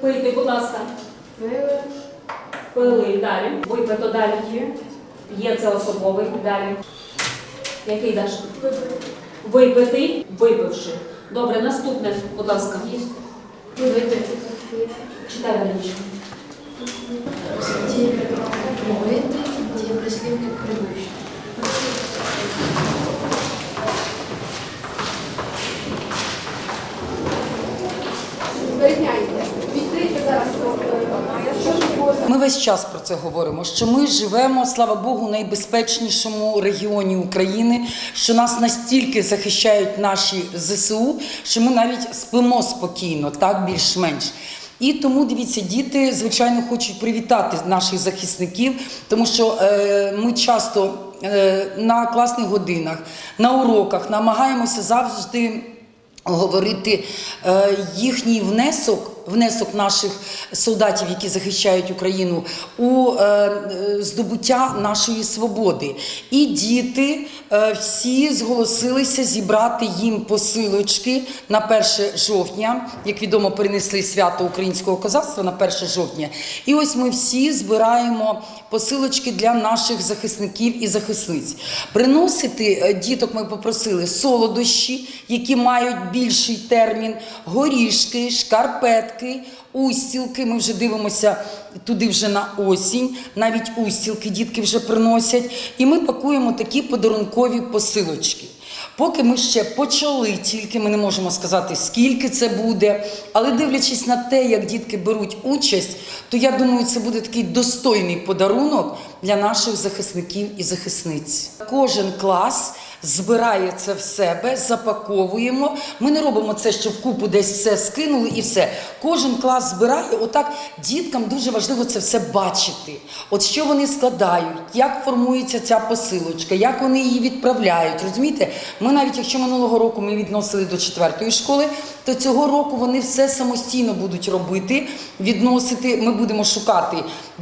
Пийте, будь ласка. Пили. Пили далі. Випито далі. Є це особовий далі. Який даш? Випити. Випитий, випивши. Добре, наступне, будь ласка. Їсти. Випити. Читай Випити. Діє прислівник прибувши. Зберігайте. Відкрийте зараз. Що ж було? Ми весь час про це говоримо. Що ми живемо, слава Богу, в найбезпечнішому регіоні України, що нас настільки захищають наші ЗСУ, що ми навіть спимо спокійно, так більш-менш. І тому дивіться, діти звичайно хочуть привітати наших захисників, тому що е, ми часто е, на класних годинах, на уроках намагаємося завжди говорити е, їхній внесок, внесок наших солдатів, які захищають Україну, у е, здобуття нашої свободи. І діти е, всі зголосилися зібрати їм посилочки на 1 жовтня. Як відомо, перенесли свято українського козацтва на 1 жовтня. І ось ми всі збираємо посилочки для наших захисників і захисниць. Приносити е, діток ми попросили солодощі, які мають більший термін, горішки, шкарпетки, устілки. Ми вже дивимося туди вже на осінь. Навіть устілки дітки вже приносять. І ми пакуємо такі подарункові посилочки. Поки ми ще почали, тільки ми не можемо сказати, скільки це буде. Але дивлячись на те, як дітки беруть участь, то я думаю, це буде такий достойний подарунок для наших захисників і захисниць. Кожен клас збирає це в себе, запаковуємо. Ми не робимо це, що в купу десь все скинули і все. Кожен клас збирає. Отак діткам дуже важливо це все бачити. От що вони складають, як формується ця посилочка, як вони її відправляють. Розумієте, ми навіть якщо минулого року ми відносили до четвертої школи, то цього року вони все самостійно будуть робити, відносити. Ми будемо шукати,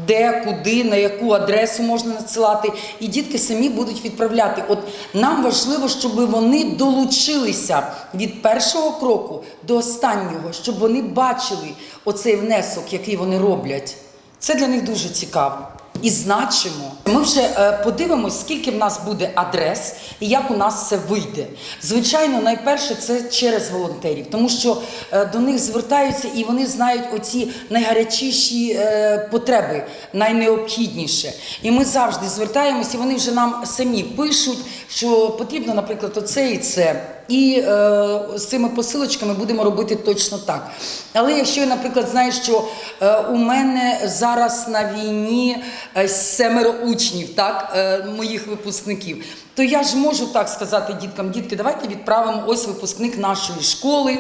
де, куди, на яку адресу можна надсилати, і дітки самі будуть відправляти. От нам важливо, щоб вони долучилися від першого кроку до останнього, щоб вони бачили оцей внесок, який вони роблять. Це для них дуже цікаво. І значимо. Ми вже е, подивимось, скільки в нас буде адрес і як у нас це вийде. Звичайно, найперше це через волонтерів, тому що е, до них звертаються і вони знають оці найгарячіші е, потреби, найнеобхідніше. І ми завжди звертаємося, і вони вже нам самі пишуть, що потрібно, наприклад, оце і це. І е, з цими посилочками будемо робити точно так. Але якщо я, наприклад, знаю, що е, у мене зараз на війні семеро учнів, так, е, моїх випускників, то я ж можу так сказати діткам, дітки, давайте відправимо ось випускник нашої школи.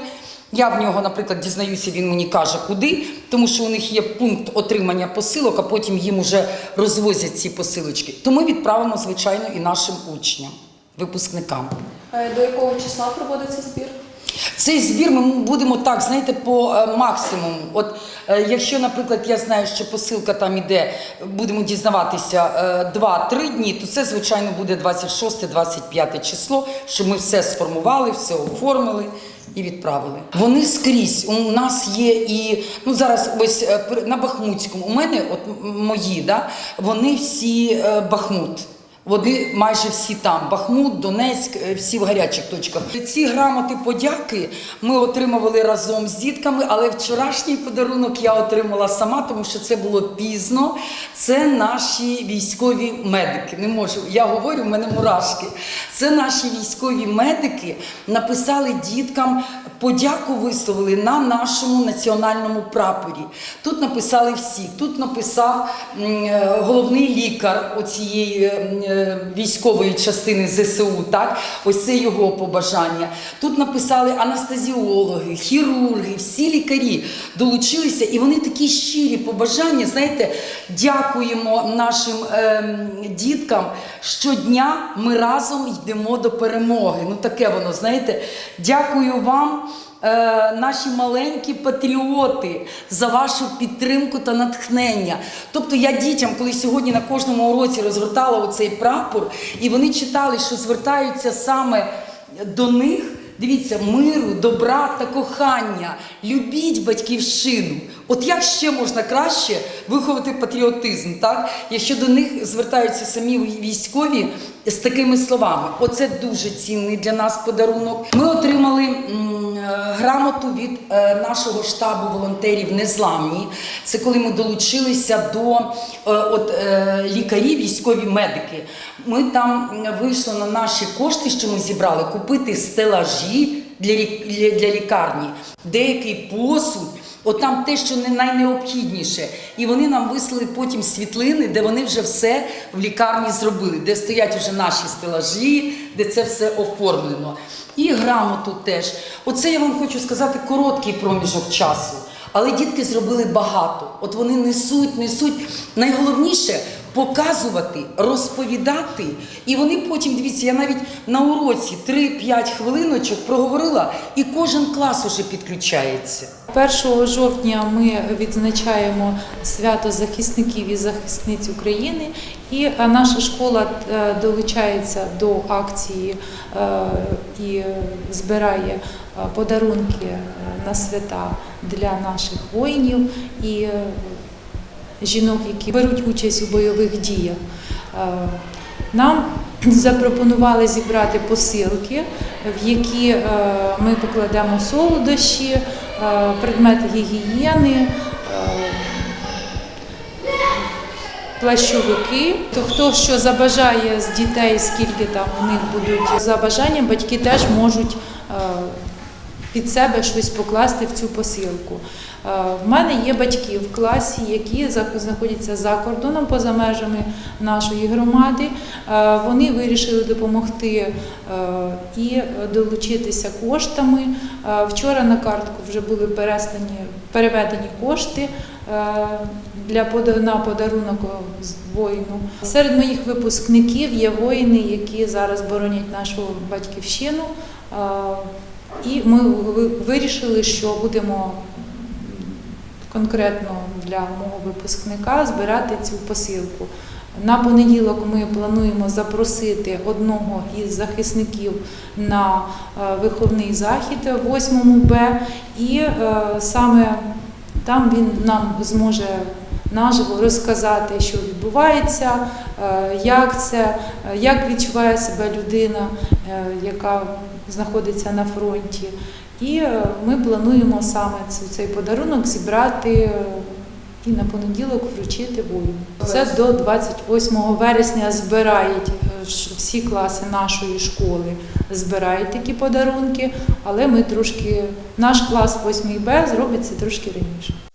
Я в нього, наприклад, дізнаюся, він мені каже, куди, тому що у них є пункт отримання посилок, а потім їм уже розвозять ці посилочки. То ми відправимо, звичайно, і нашим учням, випускникам. Е, До якого числа проводиться збір? Цей збір ми будемо так, знаєте, по е, максимуму. От е, якщо, наприклад, я знаю, що посилка там іде, будемо дізнаватися е, 2-3 дні, то це, звичайно, буде 26-25 число, щоб ми все сформували, все оформили. І відправили. Вони скрізь. У нас є і ну зараз ось е, на Бахмутському. У мене, от мої, да, вони всі е, Бахмут. Вони майже всі там. Бахмут, Донецьк, е, всі в гарячих точках. Ці грамоти подяки ми отримували разом з дітками, але вчорашній подарунок я отримала сама, тому що це було пізно. Це наші військові медики. Не можу, я говорю, в мене мурашки. Це наші військові медики написали діткам. Подяку висловили на нашому національному прапорі. Тут написали всі. Тут написав е, головний лікар е, військової частини ЗСУ. Так, ось це його побажання. Тут написали анестезіологи, хірурги, всі лікарі долучилися, і вони такі щирі побажання. Знаєте, дякуємо нашим ем, діткам. Щодня ми разом йдемо до перемоги. Ну таке воно, знаєте. Дякую вам. Е, Наші маленькі патріоти за вашу підтримку та натхнення. Тобто я дітям, коли сьогодні на кожному уроці розгортала оцей прапор, і вони читали, що звертаються саме до них, Дивіться, миру, добра та кохання. Любіть батьківщину. От як ще можна краще виховати патріотизм, так? Якщо до них звертаються самі військові з такими словами. Оце дуже цінний для нас подарунок. Ми отримали грамоту від е, нашого штабу волонтерів Незламні. Це коли ми долучилися до е, от, е, лікарів, військові медики. Ми там вийшли на наші кошти, що ми зібрали, купити стелажі для лікарні, деякий посуд. От там те, що не найнеобхідніше. І вони нам вислали потім світлини, де вони вже все в лікарні зробили, де стоять вже наші стелажі, де це все оформлено. І грамоту теж. Оце я вам хочу сказати короткий проміжок часу. Але дітки зробили багато. От вони несуть, несуть. Найголовніше показувати, розповідати. І вони потім, дивіться, я навіть на уроці 3-5 хвилиночок проговорила, і кожен клас уже підключається. 1 жовтня ми відзначаємо свято захисників і захисниць України, і е, наша школа е, долучається до акції е, і збирає подарунки на свята для наших воїнів і е, жінок, які беруть участь у бойових діях. Е, Нам запропонували зібрати посилки, в які е, ми покладемо солодощі, предмети гігієни, плащовики. То хто що забажає з дітей, скільки там у них будуть за бажанням, батьки теж можуть під себе щось покласти в цю посилку. Е, В мене є батьки в класі, які знаходяться за кордоном, поза межами нашої громади. Е, Вони вирішили допомогти е, і долучитися коштами. Вчора на картку вже були переведені кошти для на подарунок воїну. Серед моїх випускників є воїни, які зараз боронять нашу батьківщину. І ми вирішили, що будемо конкретно для мого випускника збирати цю посилку. На понеділок ми плануємо запросити одного із захисників на е, виховний захід 8 Б, і е, саме там він нам зможе наживо розказати, що відбувається, е, як це, е, як відчуває себе людина, е, яка знаходиться на фронті. І ми плануємо саме цей подарунок зібрати і на понеділок вручити воїну. Це до 28 вересня збирають всі класи нашої школи збирають такі подарунки, але ми трошки, наш клас 8 Б зробить це трошки раніше.